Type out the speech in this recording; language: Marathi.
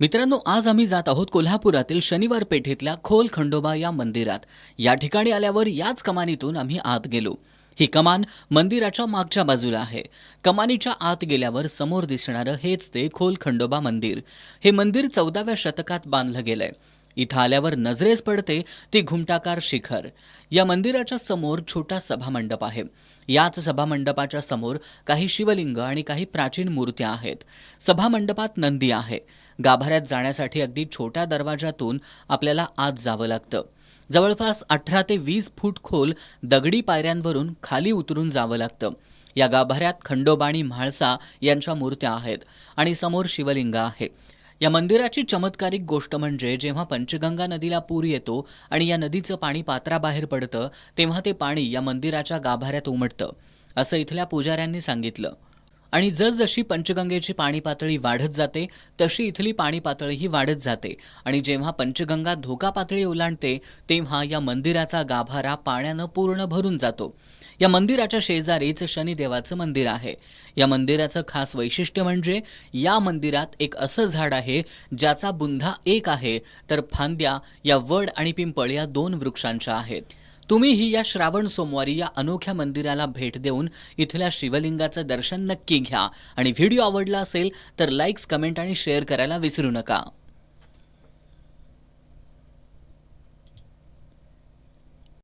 मित्रांनो आज आम्ही जात आहोत कोल्हापुरातील शनिवार पेठेतल्या खोल खंडोबा या मंदिरात. या ठिकाणी आल्यावर याच कमानीतून आम्ही आत गेलो. ही कमान मंदिराच्या मागच्या बाजूला आहे. कमानीच्या आत गेल्यावर समोर दिसणारं हेच ते खोल खंडोबा मंदिर. हे मंदिर चौदाव्या शतकात बांधलं गेलंय. इथं आल्यावर नजरेस पडते ती घुमटाकार शिखर. या मंदिराच्या समोर छोटा सभामंडप आहे. याच सभामंडपाच्या समोर काही शिवलिंग आणि काही प्राचीन मूर्त्या आहेत. सभामंडपात नंदी आहे. गाभाऱ्यात जाण्यासाठी अगदी छोट्या दरवाजातून आपल्याला आत जावं लागतं. जवळपास अठरा ते वीस फूट खोल दगडी पायऱ्यांवरून खाली उतरून जावं लागतं. या गाभाऱ्यात खंडोबा आणि म्हाळसा यांच्या मूर्त्या आहेत आणि समोर शिवलिंग आहे. या मंदिराची चमत्कारिक गोष्ट म्हणजे जेव्हा पंचगंगा नदीला पूर येतो आणि या नदीचं पाणी पात्राबाहेर पडतं तेव्हा ते पाणी या मंदिराच्या गाभाऱ्यात उमटतं असं इथल्या पुजाऱ्यांनी सांगितलं. आणि जसजशी पंचगंगेची पाणी पातळी वाढत जाते तशी इथली पाणी पातळीही वाढत जाते. आणि जेव्हा पंचगंगा धोका पातळी ओलांडते तेव्हा या मंदिराचा गाभारा पाण्यानं पूर्ण भरून जातो. या मंदिराच्या शेजारीच शनिदेवाचं मंदिर आहे. या मंदिराचं खास वैशिष्ट्य म्हणजे या मंदिरात एक असं झाड आहे ज्याचा बुंधा एक आहे. तर फांद्या या वड आणि पिंपळ या दोन वृक्षांच्या आहेत. तुम्हीही या श्रावण सोमवारी या अनोख्या मंदिराला भेट देऊन इथल्या शिवलिंगाचं दर्शन नक्की घ्या. आणि व्हिडिओ आवडला असेल तर लाईक्स कमेंट आणि शेअर करायला विसरू नका.